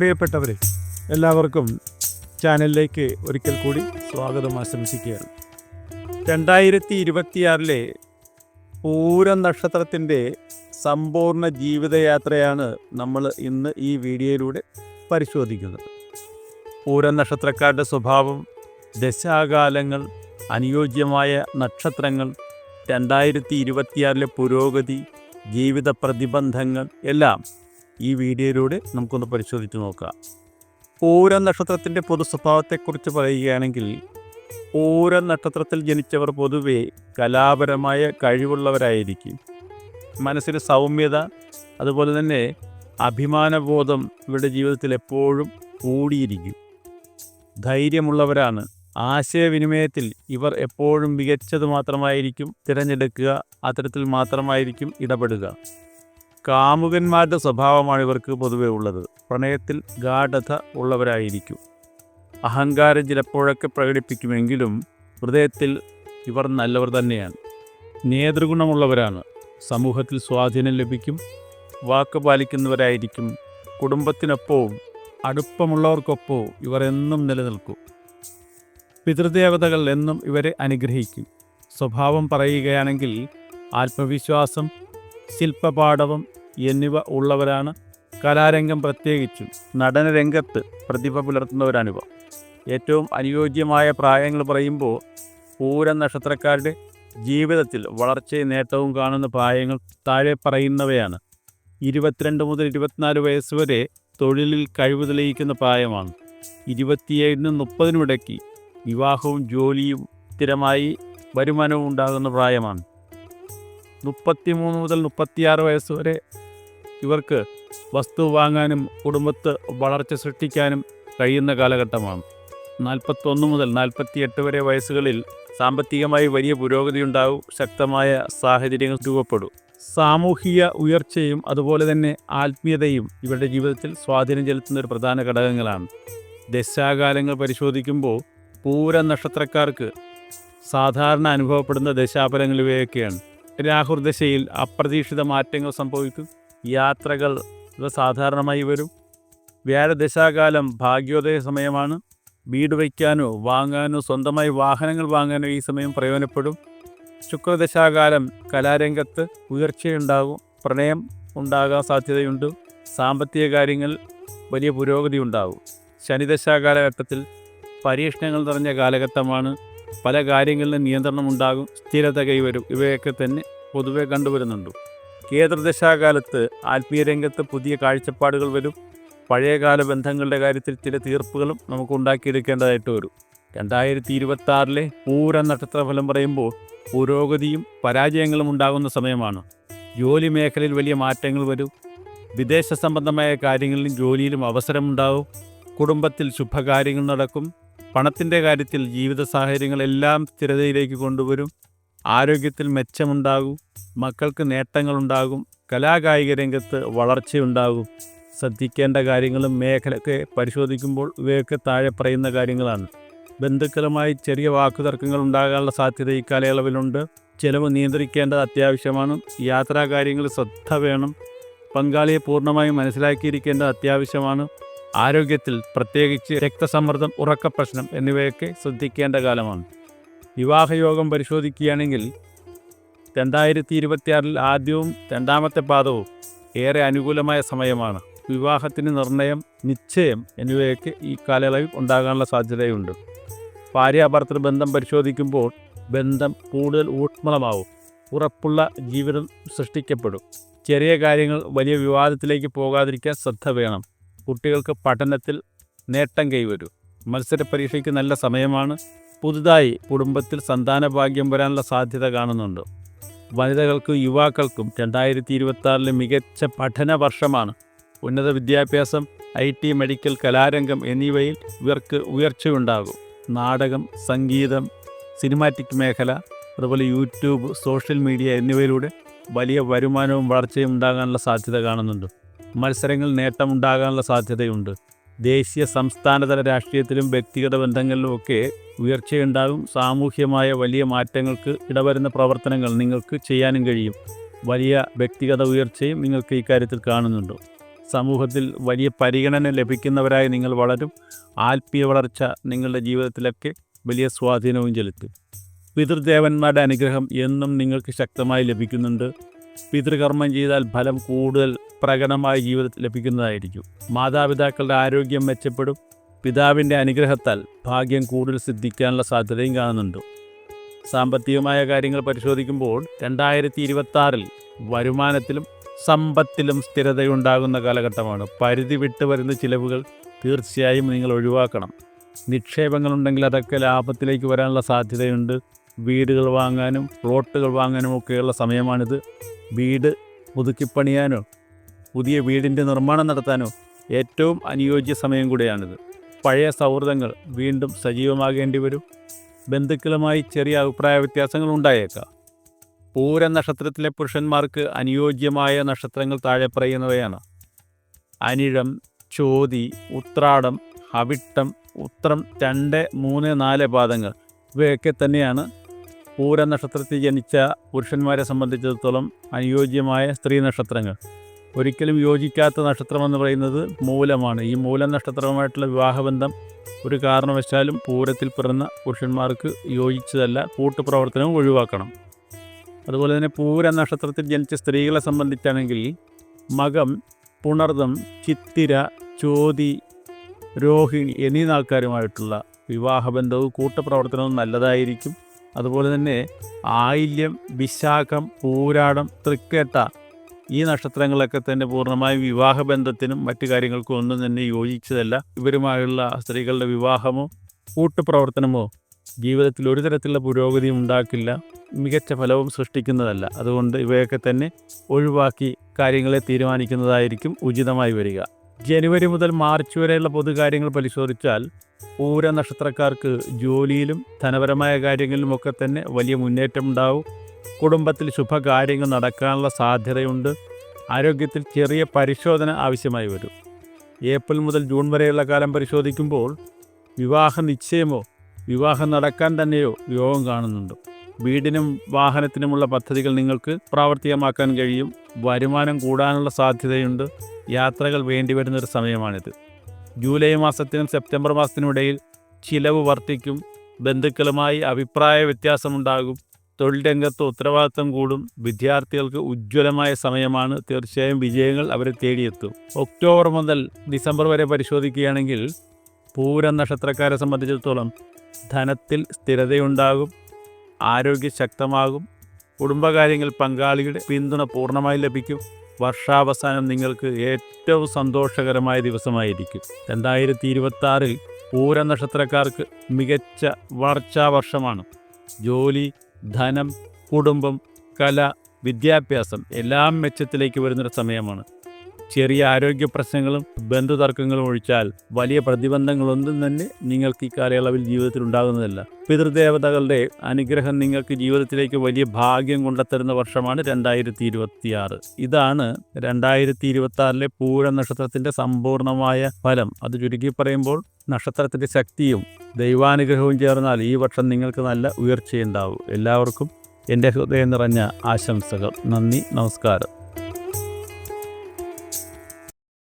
പ്രിയപ്പെട്ടവരെ എല്ലാവർക്കും ചാനലിലേക്ക് ഒരിക്കൽ കൂടി സ്വാഗതം ആശംസിക്കുകയാണ്. രണ്ടായിരത്തി ഇരുപത്തിയാറിലെ പൂരം നക്ഷത്രത്തിന്റെ സമ്പൂർണ ജീവിതയാത്രയാണ് നമ്മൾ ഇന്ന് ഈ വീഡിയോയിലൂടെ പരിശോധിക്കുന്നത്. പൂരം നക്ഷത്രക്കാരുടെ സ്വഭാവം ദശാകാലങ്ങൾ അനുയോജ്യമായ നക്ഷത്രങ്ങൾ രണ്ടായിരത്തി ഇരുപത്തിയാറിലെ പുരോഗതി ജീവിത പ്രതിബന്ധങ്ങൾ എല്ലാം ഈ വീഡിയോയിലൂടെ നമുക്കൊന്ന് പരിശോധിച്ച് നോക്കാം. ഓരോ നക്ഷത്രത്തിന്റെ പൊതു സ്വഭാവത്തെക്കുറിച്ച് പറയുകയാണെങ്കിൽ ഓരോ നക്ഷത്രത്തിൽ ജനിച്ചവർ പൊതുവെ കലാപരമായ കഴിവുള്ളവരായിരിക്കും. മനസ്സിന് സൗമ്യത അതുപോലെ തന്നെ അഭിമാനബോധം ഇവരുടെ ജീവിതത്തിൽ എപ്പോഴും കൂടിയിരിക്കും. ധൈര്യമുള്ളവരാണ്. ആശയവിനിമയത്തിൽ ഇവർ എപ്പോഴും മികച്ചത് മാത്രമായിരിക്കും തിരഞ്ഞെടുക്കുക അത്തരത്തിൽ മാത്രമായിരിക്കും ഇടപെടുക. കാമുകന്മാരുടെ സ്വഭാവമാണ് ഇവർക്ക് പൊതുവെ ഉള്ളത്. പ്രണയത്തിൽ ഗാഠത ഉള്ളവരായിരിക്കും. അഹങ്കാരം ചിലപ്പോഴൊക്കെ പ്രകടിപ്പിക്കുമെങ്കിലും ഹൃദയത്തിൽ ഇവർ നല്ലവർ തന്നെയാണ്. നേതൃഗുണമുള്ളവരാണ്. സമൂഹത്തിൽ സ്വാധീനം ലഭിക്കും. വാക്ക് പാലിക്കുന്നവരായിരിക്കും. കുടുംബത്തിനൊപ്പവും അടുപ്പമുള്ളവർക്കൊപ്പവും ഇവർ എന്നും നിലനിൽക്കും. പിതൃദേവതകൾ എന്നും ഇവരെ അനുഗ്രഹിക്കും. സ്വഭാവം പറയുകയാണെങ്കിൽ ആത്മവിശ്വാസം ശില്പപാടവം എന്നിവ ഉള്ളവരാണ് കലാരംഗം പ്രത്യേകിച്ചും നടനരംഗത്ത് പ്രതിഭ പുലർത്തുന്നവരാണിവ ഏറ്റവും അനുയോജ്യമായ പ്രായങ്ങൾ പറയുമ്പോൾ പൂരം നക്ഷത്രക്കാരുടെ ജീവിതത്തിൽ വളർച്ചയും നേട്ടവും കാണുന്ന പ്രായങ്ങൾ താഴെ പറയുന്നവയാണ്. ഇരുപത്തിരണ്ട് മുതൽ ഇരുപത്തിനാല് വയസ്സ് വരെ തൊഴിലിൽ കഴിവ് തെളിയിക്കുന്ന പ്രായമാണ്. ഇരുപത്തിയേഴിനും മുപ്പതിനും ഇടയ്ക്ക് വിവാഹവും ജോലിയും സ്ഥിരമായി വരുമാനവും ഉണ്ടാകുന്ന പ്രായമാണ്. മുപ്പത്തിമൂന്ന് മുതൽ മുപ്പത്തിയാറ് വയസ്സ് വരെ ഇവർക്ക് വസ്തു വാങ്ങാനും കുടുംബത്ത് വളർച്ച സൃഷ്ടിക്കാനും കഴിയുന്ന കാലഘട്ടമാണ്. നാൽപ്പത്തൊന്ന് മുതൽ നാൽപ്പത്തിയെട്ട് വരെ വയസ്സുകളിൽ സാമ്പത്തികമായി വലിയ പുരോഗതി ഉണ്ടാവും ശക്തമായ സാഹചര്യങ്ങൾ രൂപപ്പെടും. സാമൂഹിക ഉയർച്ചയും അതുപോലെ തന്നെ ആത്മീയതയും ഇവരുടെ ജീവിതത്തിൽ സ്വാധീനം ചെലുത്തുന്ന ഒരു പ്രധാന ഘടകങ്ങളാണ്. ദശാകാലങ്ങൾ പരിശോധിക്കുമ്പോൾ പൂര നക്ഷത്രക്കാർക്ക് സാധാരണ അനുഭവപ്പെടുന്ന ദശാഫലങ്ങൾ ഇവയൊക്കെയാണ്. രാഹുർദശയിൽ അപ്രതീക്ഷിത മാറ്റങ്ങൾ സംഭവിക്കും. യാത്രകൾ സാധാരണമായി വരും. വ്യാഴദശാകാലം ഭാഗ്യോദയ സമയമാണ്. വീട് വയ്ക്കാനോ വാങ്ങാനോ സ്വന്തമായി വാഹനങ്ങൾ വാങ്ങാനോ ഈ സമയം പ്രയോജനപ്പെടും. ശുക്രദശാകാലം കലാരംഗത്ത് ഉയർച്ചയുണ്ടാകും. പ്രണയം ഉണ്ടാകാൻ സാധ്യതയുണ്ട്. സാമ്പത്തിക കാര്യങ്ങൾ വലിയ പുരോഗതി ഉണ്ടാകും. ശനിദശാകാലഘട്ടത്തിൽ പരീക്ഷണങ്ങൾ നിറഞ്ഞ കാലഘട്ടമാണ്. പല കാര്യങ്ങളിലും നിയന്ത്രണം ഉണ്ടാകും സ്ഥിരത കൈവരും. ഇവയൊക്കെ തന്നെ പൊതുവെ കണ്ടുവരുന്നുണ്ട്. കേന്ദ്രദശാകാലത്ത് ആത്മീയ രംഗത്ത് പുതിയ കാഴ്ചപ്പാടുകൾ വരും. പഴയകാല ബന്ധങ്ങളുടെ കാര്യത്തിൽ ചില തീർപ്പുകളും നമുക്ക് ഉണ്ടാക്കിയെടുക്കേണ്ടതായിട്ട് വരും. രണ്ടായിരത്തി ഇരുപത്തി ആറിലെ പൂര നക്ഷത്രഫലം പറയുമ്പോൾ പുരോഗതിയും പരാജയങ്ങളും ഉണ്ടാകുന്ന സമയമാണ്. ജോലി മേഖലയിൽ വലിയ മാറ്റങ്ങൾ വരും. വിദേശ സംബന്ധമായ കാര്യങ്ങളിലും ജോലിയിലും അവസരമുണ്ടാവും. കുടുംബത്തിൽ ശുഭകാര്യങ്ങൾ നടക്കും. പണത്തിന്റെ കാര്യത്തിൽ ജീവിത സാഹചര്യങ്ങളെല്ലാം സ്ഥിരതയിലേക്ക് കൊണ്ടുവരും. ആരോഗ്യത്തിൽ മെച്ചമുണ്ടാകും. മക്കൾക്ക് നേട്ടങ്ങളുണ്ടാകും. കലാകായിക രംഗത്ത് വളർച്ചയുണ്ടാകും. ശ്രദ്ധിക്കേണ്ട കാര്യങ്ങളും മേഖലയൊക്കെ പരിശോധിക്കുമ്പോൾ ഇവയൊക്കെ താഴെ പറയുന്ന കാര്യങ്ങളാണ്. ബന്ധുക്കളുമായി ചെറിയ വാക്കുതർക്കങ്ങൾ ഉണ്ടാകാനുള്ള സാധ്യത ഈ കാലയളവിലുണ്ട്. ചിലവ് നിയന്ത്രിക്കേണ്ടത് അത്യാവശ്യമാണ്. യാത്രാകാര്യങ്ങളിൽ ശ്രദ്ധ വേണം. പങ്കാളിയെ പൂർണമായും മനസ്സിലാക്കിയിരിക്കേണ്ടത് അത്യാവശ്യമാണ്. ആരോഗ്യത്തിൽ പ്രത്യേകിച്ച് രക്തസമ്മർദ്ദം ഉറക്കപ്രശ്നം എന്നിവയൊക്കെ ശ്രദ്ധിക്കേണ്ട കാലമാണ്. വിവാഹയോഗം പരിശോധിക്കുകയാണെങ്കിൽ രണ്ടായിരത്തി ഇരുപത്തിയാറിൽ ആദ്യവും രണ്ടാമത്തെ പാദവും ഏറെ അനുകൂലമായ സമയമാണ്. വിവാഹത്തിന് നിർണയം നിശ്ചയം എന്നിവയൊക്കെ ഈ കാലയളവിൽ ഉണ്ടാകാനുള്ള സാധ്യതയുണ്ട്. ഭാര്യാഭർത്തൃ ബന്ധം പരിശോധിക്കുമ്പോൾ ബന്ധം കൂടുതൽ ഊഷ്മളമാവും ഉറപ്പുള്ള ജീവിതം സൃഷ്ടിക്കപ്പെടും. ചെറിയ കാര്യങ്ങൾ വലിയ വിവാദത്തിലേക്ക് പോകാതിരിക്കാൻ ശ്രദ്ധ വേണം. കുട്ടികൾക്ക് പഠനത്തിൽ നേട്ടം കൈവരൂ. മത്സര പരീക്ഷയ്ക്ക് നല്ല സമയമാണ്. പുതുതായി കുടുംബത്തിൽ സന്താന ഭാഗ്യം വരാനുള്ള സാധ്യത കാണുന്നുണ്ട്. വനിതകൾക്കും യുവാക്കൾക്കും രണ്ടായിരത്തി ഇരുപത്തി ആറിലെ മികച്ച പഠന വർഷമാണ്. ഉന്നത വിദ്യാഭ്യാസം ഐ ടി മെഡിക്കൽ കലാരംഗം എന്നിവയിൽ ഇവർക്ക് ഉയർച്ചയുണ്ടാകും. നാടകം സംഗീതം സിനിമാറ്റിക് മേഖല അതുപോലെ യൂട്യൂബ് സോഷ്യൽ മീഡിയ എന്നിവയിലൂടെ വലിയ വരുമാനവും വളർച്ചയും ഉണ്ടാകാനുള്ള സാധ്യത കാണുന്നുണ്ട്. മത്സരങ്ങൾ നേട്ടമുണ്ടാകാനുള്ള സാധ്യതയുണ്ട്. ദേശീയ സംസ്ഥാനതല രാഷ്ട്രീയത്തിലും വ്യക്തിഗത ബന്ധങ്ങളിലുമൊക്കെ ഉയർച്ചയുണ്ടാകും. സാമൂഹ്യമായ വലിയ മാറ്റങ്ങൾക്ക് ഇടവരുന്ന പ്രവർത്തനങ്ങൾ നിങ്ങൾക്ക് ചെയ്യാനും കഴിയും. വലിയ വ്യക്തിഗത ഉയർച്ചയും നിങ്ങൾക്ക് ഇക്കാര്യത്തിൽ കാണുന്നുണ്ട്. സമൂഹത്തിൽ വലിയ പരിഗണന ലഭിക്കുന്നവരായി നിങ്ങൾ വളരും. ആത്മീയ വളർച്ച നിങ്ങളുടെ ജീവിതത്തിലൊക്കെ വലിയ സ്വാധീനവും ചെലുത്തും. പിതൃദേവന്മാരുടെ അനുഗ്രഹം എന്നും നിങ്ങൾക്ക് ശക്തമായി ലഭിക്കുന്നുണ്ട്. പിതൃകർമ്മം ചെയ്താൽ ഫലം കൂടുതൽ പ്രകടമായി ജീവിതത്തിൽ ലഭിക്കുന്നതായിരിക്കും. മാതാപിതാക്കളുടെ ആരോഗ്യം മെച്ചപ്പെടും. പിതാവിന്റെ അനുഗ്രഹത്താൽ ഭാഗ്യം കൂടുതൽ സിദ്ധിക്കാനുള്ള സാധ്യതയും കാണുന്നുണ്ട്. സാമ്പത്തികമായ കാര്യങ്ങൾ പരിശോധിക്കുമ്പോൾ രണ്ടായിരത്തി ഇരുപത്തി വരുമാനത്തിലും സമ്പത്തിലും സ്ഥിരതയുണ്ടാകുന്ന കാലഘട്ടമാണ്. പരിധി വിട്ട് വരുന്ന ചിലവുകൾ തീർച്ചയായും നിങ്ങൾ ഒഴിവാക്കണം. നിക്ഷേപങ്ങളുണ്ടെങ്കിൽ അതൊക്കെ ലാഭത്തിലേക്ക് വരാനുള്ള സാധ്യതയുണ്ട്. വീടുകൾ വാങ്ങാനും പ്ലോട്ടുകൾ വാങ്ങാനും ഒക്കെയുള്ള സമയമാണിത്. വീട് പുതുക്കിപ്പണിയാനോ പുതിയ വീടിന്റെ നിർമ്മാണം നടത്താനോ ഏറ്റവും അനുയോജ്യ സമയം കൂടിയാണിത്. പഴയ സൗഹൃദങ്ങൾ വീണ്ടും സജീവമാകേണ്ടി വരും. ബന്ധുക്കളുമായി ചെറിയ അഭിപ്രായ വ്യത്യാസങ്ങൾ ഉണ്ടായേക്കാം. പൂര നക്ഷത്രത്തിലെ പുരുഷന്മാർക്ക് അനുയോജ്യമായ നക്ഷത്രങ്ങൾ താഴെ പറയുന്നവയാണ്. അനിഴം ചോതി ഉത്രാടം അവിട്ടം ഉത്രം രണ്ട് മൂന്ന് നാല് പാദങ്ങൾ. ഇവയൊക്കെ തന്നെയാണ് പൂര നക്ഷത്രത്തിൽ ജനിച്ച പുരുഷന്മാരെ സംബന്ധിച്ചിടത്തോളം അനുയോജ്യമായ സ്ത്രീ നക്ഷത്രങ്ങൾ. ഒരിക്കലും യോജിക്കാത്ത നക്ഷത്രമെന്ന് പറയുന്നത് മൂലമാണ്. ഈ മൂല നക്ഷത്രവുമായിട്ടുള്ള വിവാഹബന്ധം ഒരു കാരണവശാലും പൂരത്തിൽ പിറന്ന പുരുഷന്മാർക്ക് യോജിച്ചതല്ല. കൂട്ടുപ്രവർത്തനവും ഒഴിവാക്കണം. അതുപോലെ തന്നെ പൂര നക്ഷത്രത്തിൽ ജനിച്ച സ്ത്രീകളെ സംബന്ധിച്ചാണെങ്കിൽ മകം പുണർദം ചിത്തിര ചോതി രോഹിണി എന്നീ ആൾക്കാരുമായിട്ടുള്ള വിവാഹബന്ധവും കൂട്ടുപ്രവർത്തനവും നല്ലതായിരിക്കും. അതുപോലെ തന്നെ ആയില്യം വിശാഖം പൂരാടം തൃക്കേട്ട ഈ നക്ഷത്രങ്ങളൊക്കെ തന്നെ പൂർണമായും വിവാഹബന്ധത്തിനും മറ്റു കാര്യങ്ങൾക്കും ഒന്നും തന്നെ യോജിച്ചതല്ല. ഇവരുമായുള്ള സ്ത്രീകളുടെ വിവാഹമോ കൂട്ടുപ്രവർത്തനമോ ജീവിതത്തിൽ ഒരു തരത്തിലുള്ള പുരോഗതി ഉണ്ടാക്കില്ല. മികച്ച ഫലവും സൃഷ്ടിക്കുന്നതല്ല. അതുകൊണ്ട് ഇവയൊക്കെ തന്നെ ഒഴിവാക്കി കാര്യങ്ങളെ തീരുമാനിക്കുന്നതായിരിക്കും ഉചിതമായി വരിക. ജനുവരി മുതൽ മാർച്ച് വരെയുള്ള പൊതുകാര്യങ്ങൾ പരിശോധിച്ചാൽ പൂര നക്ഷത്രക്കാർക്ക് ജോലിയിലും ധനപരമായ കാര്യങ്ങളിലുമൊക്കെ തന്നെ വലിയ മുന്നേറ്റം ഉണ്ടാവും. കുടുംബത്തിൽ ശുഭകാര്യങ്ങൾ നടക്കാനുള്ള സാധ്യതയുണ്ട്. ആരോഗ്യത്തിൽ ചെറിയ പരിശോധന ആവശ്യമായി വരും. ഏപ്രിൽ മുതൽ ജൂൺ വരെയുള്ള കാലം പരിശോധിക്കുമ്പോൾ വിവാഹ നിശ്ചയമോ വിവാഹം നടക്കാൻ തന്നെയോ യോഗം കാണുന്നുണ്ട്. വീടിനും വാഹനത്തിനുമുള്ള പദ്ധതികൾ നിങ്ങൾക്ക് പ്രാവർത്തികമാക്കാൻ കഴിയും. വരുമാനം കൂടാനുള്ള സാധ്യതയുണ്ട്. യാത്രകൾ വേണ്ടിവരുന്ന ഒരു സമയമാണിത്. ജൂലൈ മാസത്തിനും സെപ്റ്റംബർ മാസത്തിനും ഇടയിൽ ചിലവ് വർദ്ധിക്കും. ബന്ധുക്കളുമായി അഭിപ്രായ വ്യത്യാസമുണ്ടാകും. തൊഴിൽ രംഗത്ത് ഉത്തരവാദിത്തം കൂടും. വിദ്യാർത്ഥികൾക്ക് ഉജ്ജ്വലമായ സമയമാണ്. തീർച്ചയായും വിജയങ്ങൾ അവരെ തേടിയെത്തും. ഒക്ടോബർ മുതൽ ഡിസംബർ വരെ പരിശോധിക്കുകയാണെങ്കിൽ പൂര നക്ഷത്രക്കാരെ സംബന്ധിച്ചിടത്തോളം ധനത്തിൽ സ്ഥിരതയുണ്ടാകും. ആരോഗ്യം ശക്തമാകും. കുടുംബകാര്യങ്ങൾ പങ്കാളിയുടെ പിന്തുണ പൂർണമായി ലഭിക്കും. വർഷാവസാനം നിങ്ങൾക്ക് ഏറ്റവും സന്തോഷകരമായ ദിവസമായിരിക്കും. രണ്ടായിരത്തി ഇരുപത്തി ആറിൽ പൂര നക്ഷത്രക്കാർക്ക് മികച്ച വളർച്ചാ വർഷമാണ്. ജോലി ധനം കുടുംബം കല വിദ്യാഭ്യാസം എല്ലാം മെച്ചത്തിലേക്ക് വരുന്നൊരു സമയമാണ്. ചെറിയ ആരോഗ്യ പ്രശ്നങ്ങളും ബന്ധുതർക്കങ്ങളും ഒഴിച്ചാൽ വലിയ പ്രതിബന്ധങ്ങളൊന്നും തന്നെ നിങ്ങൾക്ക് ഈ കാലയളവിൽ ജീവിതത്തിൽ ഉണ്ടാകുന്നതല്ല. പിതൃദേവതകളുടെ അനുഗ്രഹം നിങ്ങൾക്ക് ജീവിതത്തിലേക്ക് വലിയ ഭാഗ്യം കൊണ്ടെത്തരുന്ന വർഷമാണ് രണ്ടായിരത്തി ഇരുപത്തിയാറ് ഇതാണ് രണ്ടായിരത്തി ഇരുപത്തി ആറിലെ പൂര നക്ഷത്രത്തിന്റെ സമ്പൂർണമായ ഫലം. അത് ചുരുക്കി പറയുമ്പോൾ നക്ഷത്രത്തിന്റെ ശക്തിയും ദൈവാനുഗ്രഹവും ചേർന്നാൽ ഈ വർഷം നിങ്ങൾക്ക് നല്ല ഉയർച്ചയുണ്ടാവും. എല്ലാവർക്കും എന്റെ ഹൃദയം നിറഞ്ഞ ആശംസകൾ. നന്ദി നമസ്കാരം.